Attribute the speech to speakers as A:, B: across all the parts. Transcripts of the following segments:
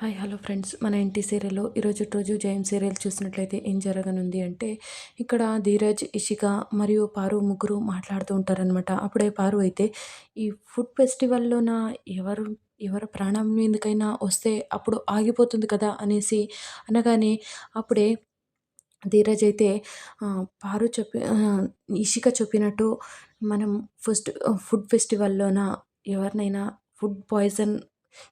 A: Hi hello friends. మన ఇంటి సీరియల్లో ఈరోజు రోజు జయం సీరియల్ చూసినట్లయితే ఏం జరగనుంది అంటే ఇక్కడ ధీరజ్ ఇషిక మరియు పారు ముగ్గురు మాట్లాడుతూ ఉంటారనమాట అప్పుడే పారు అయితే ఈ ఫుడ్ ఫెస్టివల్లోన ఎవరు ఎవరి ప్రాణం మీదకైనా వస్తే అప్పుడు ఆగిపోతుంది కదా అనేసి అనగానే అప్పుడే ధీరజ్ అయితే పారు చెప్పి ఇషిక చెప్పినట్టు మనం ఫస్ట్ ఫుడ్ ఫెస్టివల్లోన ఎవరినైనా ఫుడ్ పాయిజన్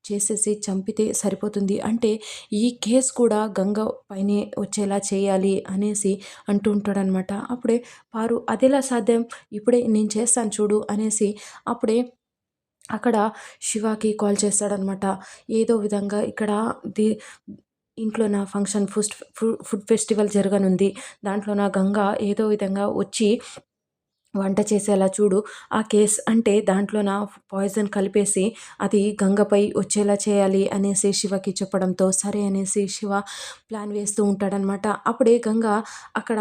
A: చేసేసి చంపితే సరిపోతుంది. అంటే ఈ కేసు కూడా గంగ పైనే వచ్చేలా చేయాలి అనేసి అంటూ ఉంటాడనమాట అప్పుడే పారు అదేలా సాధ్యం? ఇప్పుడే నేను చేస్తాను చూడు అనేసి అప్పుడే అక్కడ శివాకి కాల్ చేస్తాడనమాట ఏదో విధంగా ఇక్కడ ది ఇంట్లో నా ఫంక్షన్ ఫుడ్ ఫుడ్ ఫెస్టివల్ జరగనుంది. దాంట్లో నా గంగ ఏదో విధంగా వచ్చి వంట చేసేలా చూడు ఆ కేస్ అంటే దాంట్లో నా పాయిజన్ కలిపేసి అది గంగపై వచ్చేలా చేయాలి అనేసి శివకి చెప్పడంతో సరే అనేసి శివ ప్లాన్ వేస్తూ ఉంటాడనమాట అప్పుడే గంగ అక్కడ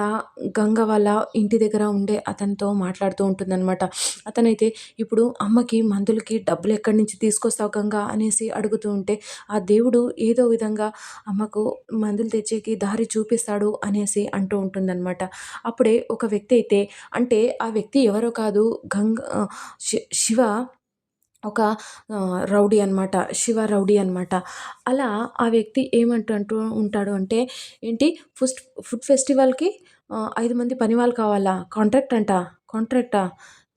A: గంగ వాళ్ళ ఇంటి దగ్గర ఉండే అతనితో మాట్లాడుతూ ఉంటుందన్నమాట. అతనైతే ఇప్పుడు అమ్మకి మందులకి డబ్బులు ఎక్కడి నుంచి తీసుకొస్తావు గంగ? అనేసి అడుగుతూ ఉంటే ఆ దేవుడు ఏదో విధంగా అమ్మకు మందులు తెచ్చేకి దారి చూపిస్తాడు అనేసి అంటూ ఉంటుందన్నమాట. అప్పుడే ఒక వ్యక్తి అయితే అంటే ఆ వ్యక్తి వ్యక్తి ఎవరో కాదు గంగ శివ ఒక రౌడీ అనమాట శివ రౌడీ అనమాట అలా ఆ వ్యక్తి ఏమంటూ అంటూ ఉంటాడు అంటే ఏంటి ఫుడ్ ఫుడ్ ఫెస్టివల్కి ఐదు మంది పని వాళ్ళు కావాలా? కాంట్రాక్ట్ అంట కాంట్రాక్టా?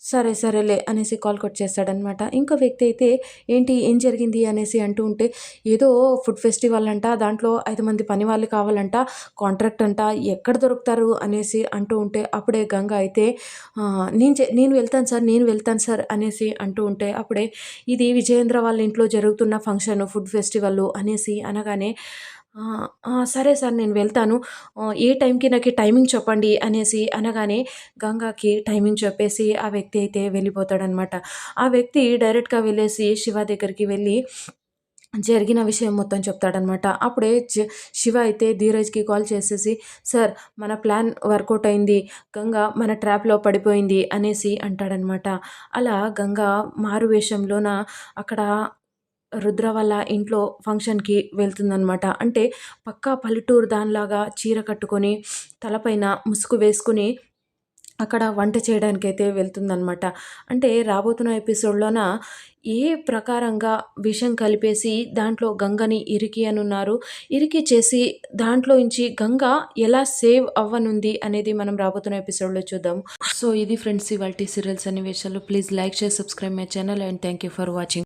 A: సరే సరేలే అనేసి కాల్ కట్ చేస్తాడనమాట ఇంకో వ్యక్తి అయితే ఏంటి ఏం జరిగింది? అనేసి అంటూ ఉంటే ఏదో ఫుడ్ ఫెస్టివల్ అంట దాంట్లో ఐదు మంది పని వాళ్ళు కావాలంట కాంట్రాక్ట్ అంట ఎక్కడ దొరుకుతారు? అనేసి అంటూ ఉంటే అప్పుడే గంగ అయితే నేను నేను వెళ్తాను సార్ నేను వెళ్తాను సార్ అనేసి అంటూ ఉంటే అప్పుడే ఇది విజయేంద్ర వాళ్ళ ఇంట్లో జరుగుతున్న ఫంక్షన్ ఫుడ్ ఫెస్టివల్ అనేసి అనగానే సరే సార్ నేను వెళ్తాను. ఏ టైంకి నాకు టైమింగ్ చెప్పండి అనేసి అనగానే గంగాకి టైమింగ్ చెప్పేసి ఆ వ్యక్తి అయితే వెళ్ళిపోతాడనమాట. ఆ వ్యక్తి డైరెక్ట్గా వెళ్ళేసి శివ దగ్గరికి వెళ్ళి జరిగిన విషయం మొత్తం చెప్తాడనమాట. అప్పుడే శివ అయితే ధీరజ్కి కాల్ చేసేసి సార్ మన ప్లాన్ వర్కౌట్ అయింది. గంగ మన ట్రాప్లో పడిపోయింది అనేసి అంటాడనమాట. అలా గంగ మారు వేషంలోన అక్కడ రుద్ర వాళ్ళ ఇంట్లో ఫంక్షన్కి వెళ్తుందనమాట అంటే పక్కా పల్లెటూరు దానిలాగా చీర కట్టుకొని తలపైన ముసుగు వేసుకుని అక్కడ వంట చేయడానికైతే వెళ్తుందనమాట అంటే రాబోతున్న ఎపిసోడ్లోన ఏ ప్రకారంగా విషం కలిపేసి దాంట్లో గంగని ఇరికి అనున్నారు? ఇరికి చేసి దాంట్లో నుంచి గంగ ఎలా సేవ్ అవ్వనుంది అనేది మనం రాబోతున్న ఎపిసోడ్లో చూద్దాం. సో ఇది ఫ్రెండ్స్ ఇవాళ సీరియల్స్ అనే విషయాలు please like share subscribe my channel and thank you for watching.